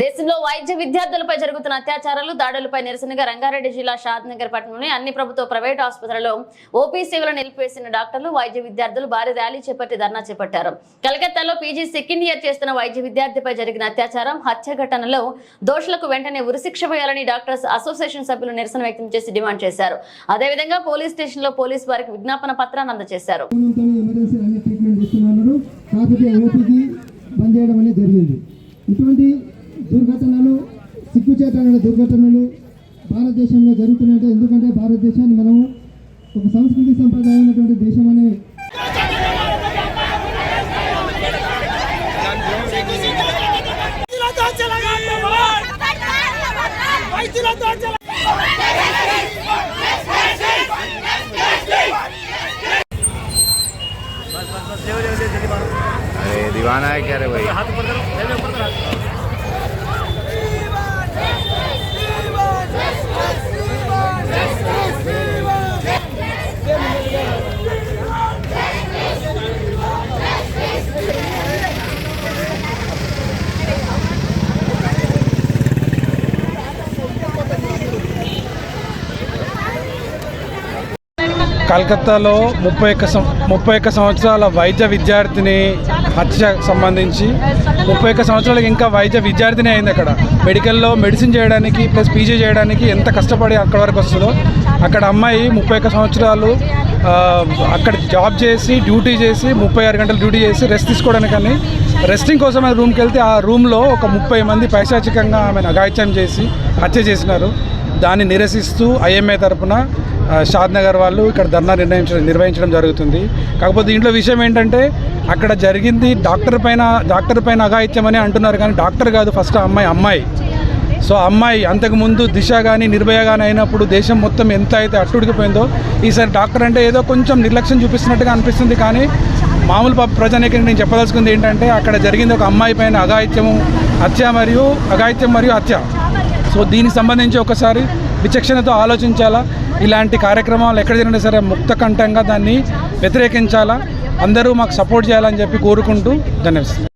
దేశంలో వైద్య విద్యార్థులపై జరుగుతున్న అత్యాచారాలు దాడులపై నిరసనగా రంగారెడ్డి జిల్లా షాద్ నగర్ పట్టణంలోని అన్ని ప్రభుత్వ ప్రైవేట్ ఆసుపత్రులలో ఓపీ సేవలు నిలిపివేసిన డాక్టర్లు వైద్య విద్యార్థులు భారీ ర్యాలీ చేపట్టి ధర్నా చేపట్టారు. కలకత్తాలో పీజీ సెకండ్ ఇయర్ చేస్తున్న వైద్య విద్యార్థిపై జరిగిన అత్యాచారం హత్య ఘటనలో దోషులకు వెంటనే ఉరిశిక్ష వేయాలని డాక్టర్స్ అసోసియేషన్ సభ్యులు నిరసన వ్యక్తం చేసి డిమాండ్ చేశారు. అదేవిధంగా పోలీస్ స్టేషన్లో పోలీసు వారికి విజ్ఞాపన పత్రాన్ని అందజేశారు. ఇటువంటి దుర్ఘటనలు సిగ్గుచేటమైన దుర్ఘటనలు భారతదేశంలో జరుగుతున్నాయంటే ఎందుకంటే భారతదేశాన్ని మనం ఒక సంస్కృతి సంప్రదాయం ఉన్నటువంటి దేశం అనే వైద్యులతో చెలగాటమార్! వైద్యులతో చెల- अरे दीवाना है क्या रे भाई కలకత్తాలో ముప్పై ఒక్క ముప్పై ఒక్క సంవత్సరాల వైద్య విద్యార్థిని హత్య సంబంధించి ముప్పై ఒక్క సంవత్సరాలకి ఇంకా వైద్య విద్యార్థిని అయింది అక్కడ. మెడికల్లో మెడిసిన్ చేయడానికి ప్లస్ పీజీ చేయడానికి ఎంత కష్టపడి అక్కడ వరకు వస్తుందో. అక్కడ అమ్మాయి ముప్పై ఒక్క సంవత్సరాలు అక్కడ జాబ్ చేసి డ్యూటీ చేసి ముప్పై ఆరు గంటలు డ్యూటీ చేసి రెస్ట్ తీసుకోవడానికి కానీ రెస్టింగ్ కోసం ఆమె రూమ్కి వెళ్తే ఆ రూమ్లో ఒక ముప్పై మంది పైశాచికంగా ఆమెను అఘాయిత్యం చేసి హత్య చేసినారు. దాన్ని నిరసిస్తూ ఐఎంఏ తరపున షాద్ నగర్ వాళ్ళు ఇక్కడ ధర్నా నిర్ణయించడం నిర్వహించడం జరుగుతుంది. కాకపోతే దీంట్లో విషయం ఏంటంటే అక్కడ జరిగింది డాక్టర్ పైన డాక్టర్ పైన అఘాయిత్యం అని అంటున్నారు కానీ డాక్టర్ కాదు ఫస్ట్ అమ్మాయి అమ్మాయి. సో అమ్మాయి అంతకుముందు దిశ కానీ నిర్భయ కానీ అయినప్పుడు దేశం మొత్తం ఎంత అయితే అట్టుడికిపోయిందో ఈసారి డాక్టర్ అంటే ఏదో కొంచెం నిర్లక్ష్యం చూపిస్తున్నట్టుగా అనిపిస్తుంది కానీ మామూలు ప్రజానికి నేను చెప్పదలుచుకుంది ఏంటంటే అక్కడ జరిగింది ఒక అమ్మాయి పైన అఘాయిత్యము హత్య మరియు అఘాయిత్యం మరియు హత్య. సో దీనికి సంబంధించి ఒకసారి విచక్షణతో ఆలోచించాలా? ఇలాంటి కార్యక్రమాలు ఎక్కడ జరిగినా సరే ముక్త కంఠంగా దాన్ని వ్యతిరేకించాలా? అందరూ మాకు సపోర్ట్ చేయాలని చెప్పి కోరుకుంటూ ధన్యవాదాలు.